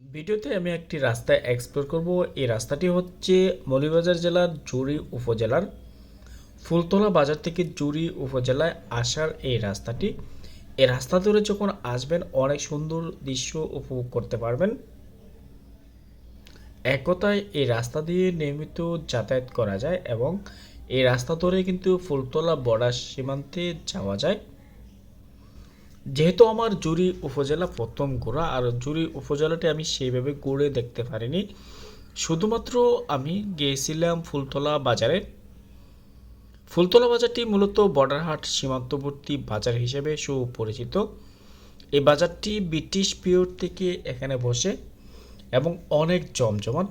ভিডিওতে আমি একটি রাস্তা এক্সপ্লোর করব। এই রাস্তাটি হচ্ছে মৌলভীবাজার জেলার জুড়ি উপজেলার ফুলতলা বাজার থেকে জুড়ি উপজেলায় আসার এই রাস্তাটি। এই রাস্তা ধরে যখন আসবেন, অনেক সুন্দর দৃশ্য উপভোগ করতে পারবেন। এক কথায়, এই রাস্তা দিয়ে নিয়মিত যাতায়াত করা যায় এবং এই রাস্তা ধরে কিন্তু ফুলতলা বর্ডার সীমান্তে যাওয়া যায়। যেহেতু আমার জুরি উপজেলা প্রথম ঘোরা আর জুরি উপজেলাটি আমি সেইভাবে ঘুরে দেখতে পারিনি, শুধুমাত্র আমি গিয়েছিলাম ফুলতলা বাজারে। ফুলতলা বাজারটি মূলত বর্ডারহাট সীমান্তবর্তী বাজার হিসেবে সুপরিচিত। এই বাজারটি ব্রিটিশ পিরিয়ড থেকে এখানে বসে এবং অনেক জমজমাট।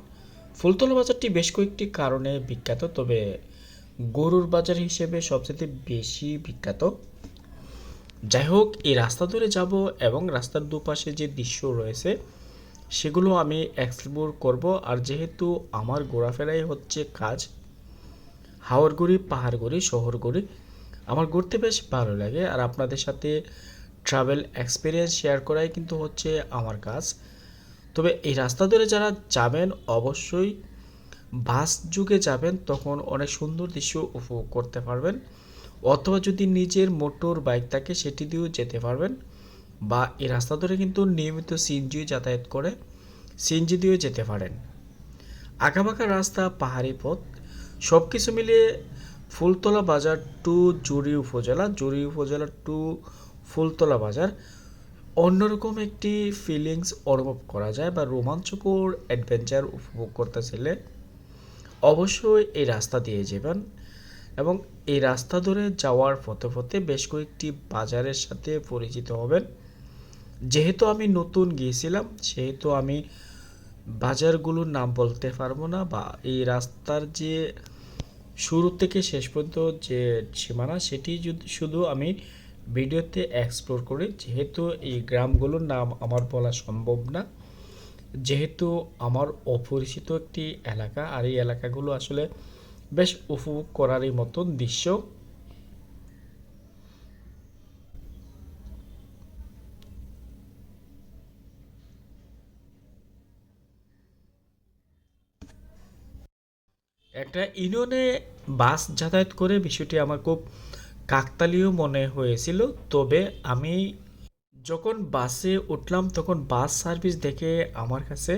ফুলতলা বাজারটি বেশ কয়েকটি কারণে বিখ্যাত, তবে গরুর বাজার হিসেবে সবচেয়ে বেশি বিখ্যাত। যাই হোক এই রাস্তা ধরে যাব এবং রাস্তার দুপাশে যে দৃশ্য রয়েছে, সেগুলো আমি এক্সপ্লোর করব। আর যেহেতু আমার ঘোরাফেরাই হচ্ছে কাজ হাওড়গুড়ি পাহাড়গুড়ি, শহরগুড়ি, আমার ঘুরতে বেশ ভালো লাগে। আর আপনাদের সাথে ট্রাভেল এক্সপিরিয়েন্স শেয়ার করাই কিন্তু হচ্ছে আমার কাজ। তবে এই রাস্তা ধরে যারা যাবেন, অবশ্যই বাস যুগে যাবেন, তখন অনেক সুন্দর দৃশ্য উপভোগ করতে পারবেন। অথবা যদি নিজের মোটর বাইক থাকে, সেটি দিয়েও যেতে পারবেন। বা এই রাস্তা ধরে কিন্তু নিয়মিত সিএনজি যাতায়াত করে, সিএনজি দিয়েও যেতে পারেন। আঁকাবাঁকা রাস্তা, পাহাড়ি পথ সব কিছু মিলিয়ে ফুলতলা বাজার টু জুড়ি উপজেলা জুড়ি উপজেলা টু ফুলতলা বাজার। অন্যরকম একটি ফিলিংস অনুভব করা যায় বা রোমাঞ্চকর অ্যাডভেঞ্চার উপভোগ করতে চাইলে অবশ্যই এই রাস্তা দিয়ে যাবেন। এবং এই রাস্তা ধরে যাওয়ার পথে পথে বেশ কয়েকটি বাজারের সাথে পরিচিত হবেন। যেহেতু আমি নতুন গিয়েছিলাম, সেহেতু আমি বাজারগুলোর নাম বলতে পারব না বা এই রাস্তার যে শুরু থেকে শেষ পর্যন্ত যে সীমানা, সেটি শুধু আমি ভিডিওতে এক্সপ্লোর করি, যেহেতু এই গ্রামগুলোর নাম আমার বলা সম্ভব না। যেহেতু আমার অপরিচিত একটি এলাকা, আর এই এলাকাগুলো আসলে বেশ উপভোগ করারই মতন দৃশ্য। একটা ইউনিয়নে বাস যাতায়াত করে বিষয়টি আমার খুব কাকতালীয় মনে হয়েছিল। তবে আমি যখন বাসে উঠলাম, তখন বাস সার্ভিস দেখে আমার কাছে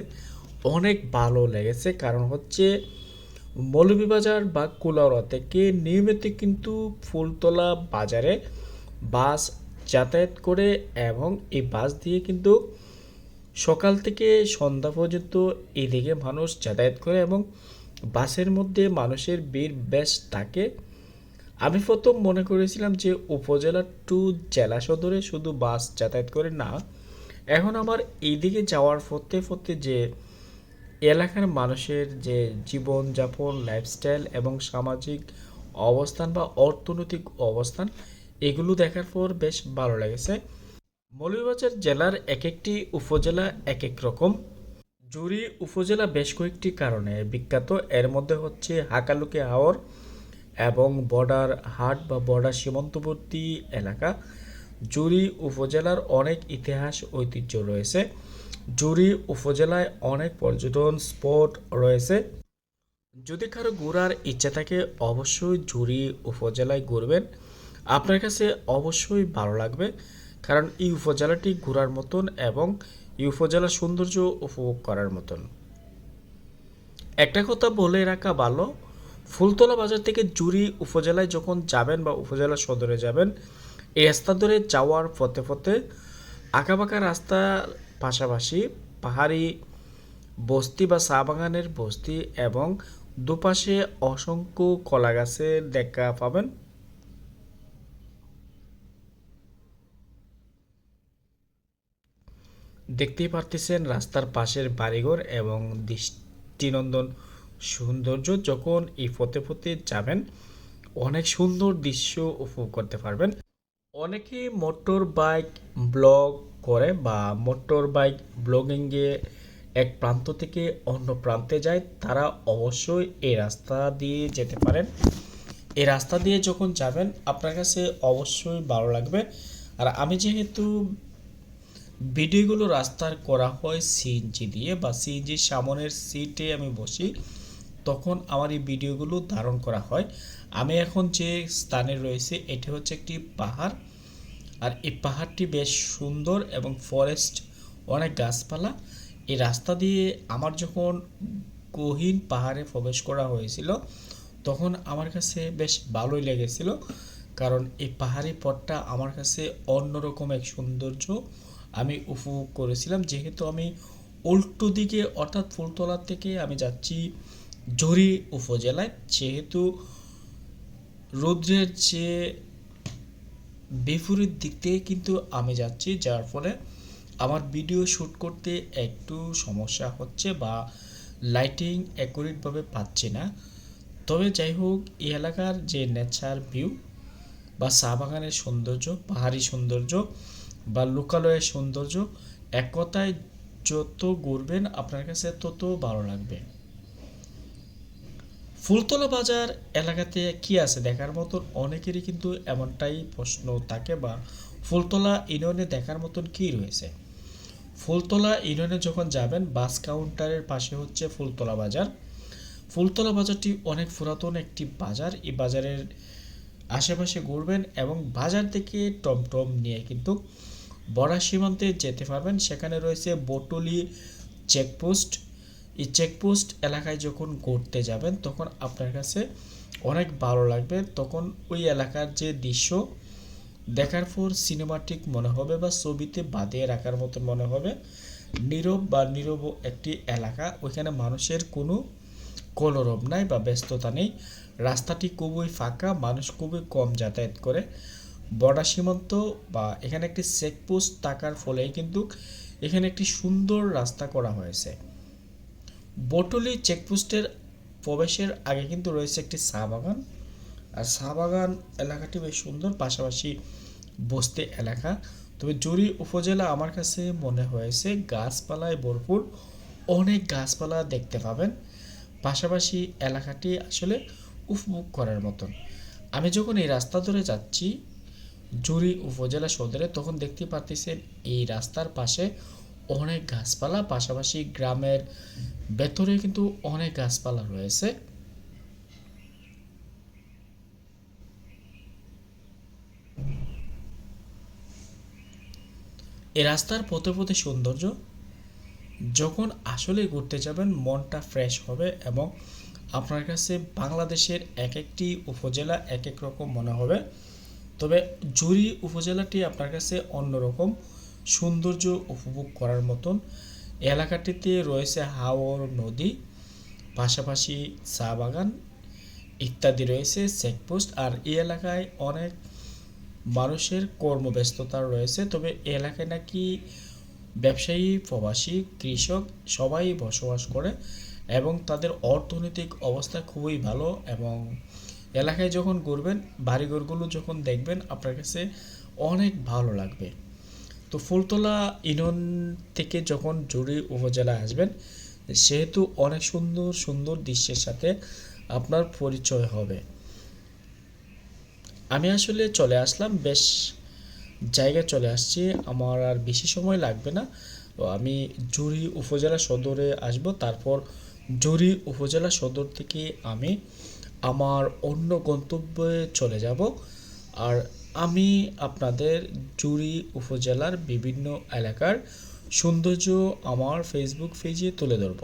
অনেক ভালো লেগেছে। কারণ হচ্ছে মৌলভীবাজার বা কুলাউড়া থেকে নিয়মিত কিন্তু ফুলতলা বাজারে বাস যাতায়াত করে এবং এই বাস দিয়ে কিন্তু সকাল থেকে সন্ধ্যা পর্যন্ত এদিকে মানুষ যাতায়াত করে এবং বাসের মধ্যে মানুষের ভিড় বেশ থাকে। আমি প্রথম মনে করেছিলাম যে উপজেলা টু জেলা সদরে শুধু বাস যাতায়াত করে না, এখন আমার এইদিকে যাওয়ার পথে পথে যে এলাকার মানুষের যে জীবনযাপন লাইফস্টাইল এবং সামাজিক অবস্থান বা অর্থনৈতিক অবস্থান, এগুলো দেখার পর বেশ ভালো লেগেছে। মৌলভীবাজার জেলার এক একটি উপজেলা এক এক রকম। জুরি উপজেলা বেশ কয়েকটি কারণে বিখ্যাত। এর মধ্যে হচ্ছে হাকালুকে হাওর এবং বর্ডার হাট বা বর্ডার সীমান্তবর্তী এলাকা। জুরি উপজেলার অনেক ইতিহাস ঐতিহ্য রয়েছে। জুরি উপজেলায় অনেক পর্যটন স্পট রয়েছে। যদি কারও ঘোরার ইচ্ছা থাকে, অবশ্যই জুরি উপজেলায় ঘুরবেন। আপনার কাছে অবশ্যই ভালো লাগবে, কারণ এই উপজেলাটি ঘোরার মতন এবং এই উপজেলার সৌন্দর্য উপভোগ করার মতন। একটা কথা বলে রাখা ভালো, ফুলতলা বাজার থেকে জুরি উপজেলায় যখন যাবেন বা উপজেলা সদরে যাবেন, এই রাস্তা ধরে যাওয়ার পথে পথে আঁকাবাঁকা রাস্তার পাশাপাশি পাহাড়ি বস্তি বা চা বাগানের বস্তি এবং দুপাশে অসংখ্য কলা গাছের দেখা পাবেন। দেখতেই পারতেছেন রাস্তার পাশের বাড়িঘর এবং দৃষ্টিনন্দন সৌন্দর্য যখন এই পথে পথে যাবেন, অনেক সুন্দর দৃশ্য উপভোগ করতে পারবেন। অনেকে মোটর বাইক ব্লগ করে বা মোটর বাইক ব্লগিংয়ে এক প্রান্ত থেকে অন্য প্রান্তে যায়, তারা অবশ্যই এই রাস্তা দিয়ে যেতে পারেন। এই রাস্তা দিয়ে যখন যাবেন, আপনার কাছে অবশ্যই ভালো লাগবে। আর আমি যেহেতু ভিডিওগুলো রাস্তার করা হয় সিএনজি দিয়ে বা সিএনজির সামনের সিটে আমি বসি, তখন আমার এই ভিডিওগুলো ধারণ করা হয়। আমি এখন যে স্থানে রয়েছে, এটি হচ্ছে একটি পাহাড়। আর এই পাহাড়টি বেশ সুন্দর এবং ফরেস্ট অনেক গাছপালা। এই রাস্তা দিয়ে আমার যখন গহীন পাহাড়ে প্রবেশ করা হয়েছিল, তখন আমার কাছে বেশ ভালোই লেগেছিল। কারণ এই পাহাড়ি পথটা আমার কাছে অন্যরকম এক সৌন্দর্য আমি উপভোগ করেছিলাম। যেহেতু আমি উল্টো দিকে অর্থাৎ ফুলতলা থেকে আমি যাচ্ছি জরি উপজেলায় যেহেতু রৌদ্রের যে বিপরীত দিক থেকে কিন্তু আমি যাচ্ছি যার ফলে আমার ভিডিও শ্যুট করতে একটু সমস্যা হচ্ছে বা লাইটিং অ্যাকুরেটভাবে পাচ্ছি না। তবে যাই হোক, এই এলাকার যে নেচার ভিউ বা চা বাগানের সৌন্দর্য, পাহাড়ি সৌন্দর্য বা লোকালয়ের সৌন্দর্য, এক কথায় যত ঘুরবেন আপনার কাছে তত ভালো লাগবে। ফুলতলা বাজার এলাকাতে কি আছে দেখার মতন? অনেকেরই কিন্তু এমনটাই প্রশ্ন থাকে বা ফুলতলা ইউনিয়নে দেখার মতন কি রয়েছে? ফুলতলা ইউনিয়নে যখন যাবেন, বাস কাউন্টারের পাশে হচ্ছে ফুলতলা বাজার। ফুলতলা বাজারটি অনেক পুরাতন একটি বাজার। এই বাজারের আশেপাশে ঘুরবেন এবং বাজার থেকে টমটম নিয়ে কিন্তু বড়া সীমান্তে যেতে পারবেন। সেখানে রয়েছে বটলি চেকপোস্ট এই চেকপোস্ট এলাকায় যখন ঘুরতে যাবেন, তখন আপনার কাছে অনেক ভালো লাগবে। তখন ওই এলাকার যে দৃশ্য, দেখার পর সিনেমাটিক মনে হবে বা ছবিতে বাঁধিয়ে রাখার মতো মনে হবে। নীরব বা নীরব একটি এলাকা, ওইখানে মানুষের কোনো কলরব নাই বা ব্যস্ততা নেই। রাস্তাটি খুবই ফাঁকা, মানুষ খুবই কম যাতায়াত করে। বর্ডার সীমান্ত বা এখানে একটি চেকপোস্ট থাকার ফলেই কিন্তু এখানে একটি সুন্দর রাস্তা করা হয়েছে। বটলি চেকপোস্টের প্রবেশের আগে কিন্তু রয়েছে একটি চা বাগান। আর চা বাগান এলাকাটি বেশ সুন্দর, পাশাপাশি বস্তি এলাকা। তবে জুরি উপজেলা আমার কাছে মনে হয়েছে গাছপালায় ভরপুর অনেক গাছপালা দেখতে পাবেন। পাশাপাশি এলাকাটি আসলে উপভোগ করার মতন। আমি যখন এই রাস্তা ধরে যাচ্ছি জুরি উপজেলা সদরে, তখন দেখতে পারতেছেন এই রাস্তার পাশে অনেক গাছপালা, পাশাপাশি গ্রামের ভেতরে কিন্তু অনেক গাছপালা রয়েছে। এই রাস্তার পথে পথে সৌন্দর্য, যখন আসলে ঘুরতে যাবেন, মনটা ফ্রেশ হবে এবং আপনার কাছে বাংলাদেশের এক একটি উপজেলা এক এক রকম মনে হবে। তবে জুরি উপজেলাটি আপনার কাছে অন্যরকম, সৌন্দর্য উপভোগ করার মতন। এলাকাটিতে রয়েছে হাওর নদী, পাশাপাশি চা বাগান ইত্যাদি রয়েছে, চেকপোস্ট, আর এই এলাকায় অনেক মানুষের কর্মব্যস্ততা রয়েছে। তবে এলাকায় নাকি ব্যবসায়ী, প্রবাসী, কৃষক সবাই বসবাস করে এবং তাদের অর্থনৈতিক অবস্থা খুবই ভালো এবং এলাকায় যখন ঘুরবেন, বাড়িঘরগুলো যখন দেখবেন, আপনার কাছে অনেক ভালো লাগবে। তো ফুলতলা ইউনিয়ন থেকে যখন জুড়ি উপজেলা আসবেন, সেহেতু অনেক সুন্দর সুন্দর দৃশ্যের সাথে আপনার পরিচয় হবে। আমি আসলে চলে আসলাম, বেশ জায়গায় চলে আসছি, আমার আর বেশি সময় লাগবে না। তো আমি জুরি উপজেলা সদরে আসব, তারপর জুরি উপজেলা সদর থেকে আমি আমার অন্য গন্তব্যে চলে যাব। আর আমি আপনাদের জুরি উপজেলার বিভিন্ন এলাকার সৌন্দর্য আমার ফেসবুক পেজে তুলে ধরব।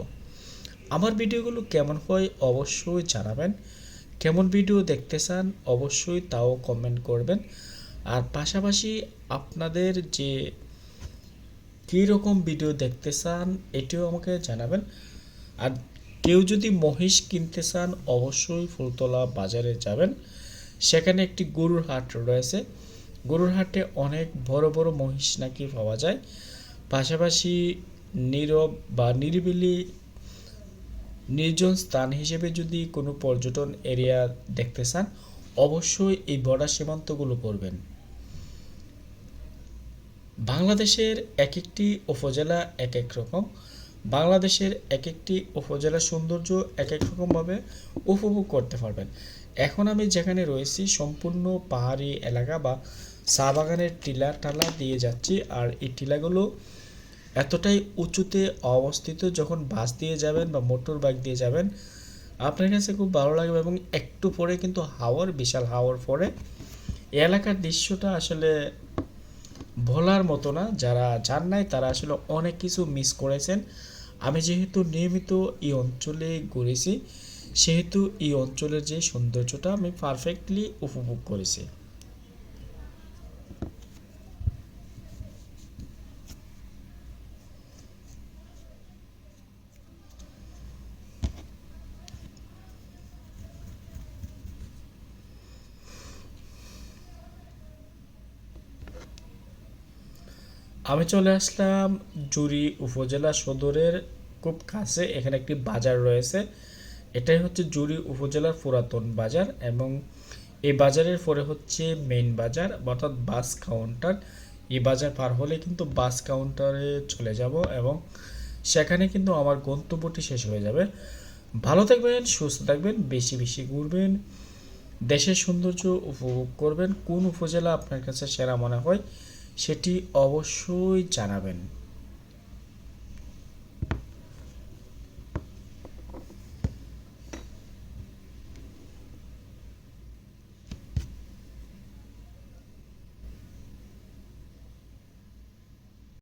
আমার ভিডিওগুলো কেমন হয় অবশ্যই জানাবেন। কেমন ভিডিও দেখতে চান অবশ্যই তাও কমেন্ট করবেন। আর পাশাপাশি আপনাদের যে কী রকম ভিডিও দেখতে চান এটিও আমাকে জানাবেন। আর কেউ যদি মহিষ কিনতে চান অবশ্যই ফুলতলা বাজারে যাবেন। সেখানে একটি গরুর হাট রয়েছে। গরুর হাটে অনেক বড় বড় মহিষ নাকি পাওয়া যায়। পাশাপাশি নীরব বা নিরিবিলি নির্জন স্থান হিসেবে যদি কোনো পর্যটন এরিয়া দেখতে চান, অবশ্যই এই বর্ডার সীমান্তগুলো করবেন। বাংলাদেশের এক একটি উপজেলা এক এক রকম। বাংলাদেশের এক একটি উপজেলার সৌন্দর্য এক এক রকমভাবে উপভোগ করতে পারবেন। এখন আমি যেখানে রয়েছি সম্পূর্ণ পাহাড়ি এলাকা বা চা বাগানের টিলা টালা দিয়ে যাচ্ছি। আর এই টিলাগুলো এতটাই উঁচুতে অবস্থিত যখন বাস দিয়ে যাবেন বা মোটর বাইক দিয়ে যাবেন, আপনার কাছে খুব ভালো লাগবে এবং একটু পরে কিন্তু হাওয়ার, বিশাল হাওয়ার পরে এলাকার দৃশ্যটা আসলে ভোলার মতো না। যারা যান নাই তারা আসলে অনেক কিছু মিস করেছেন। আমি যেহেতু নিয়মিত এই অঞ্চলে ঘুরেছি সেহেতু এই অঞ্চলের যে সৌন্দর্যটা আমি পারফেক্টলি উপভোগ করেছি। আমি চলে আসলাম জুরি উপজেলা সদরের খুব কাছে, এখানে একটি বাজার রয়েছে। এটাই হচ্ছে জুরি উপজেলার পুরাতন বাজার এবং এই বাজারের পরে হচ্ছে মেইন বাজার, অর্থাৎ বাস কাউন্টার এই বাজার পার হলে কিন্তু বাস কাউন্টারে চলে যাব এবং সেখানে কিন্তু আমার গন্তব্যটি শেষ হয়ে যাবে। ভালো থাকবেন, সুস্থ থাকবেন, বেশি বেশি ঘুরবেন, দেশের সৌন্দর্য উপভোগ করবেন। কোন উপজেলা আপনার কাছে সেরা মনে হয় সেটি অবশ্যই জানাবেন।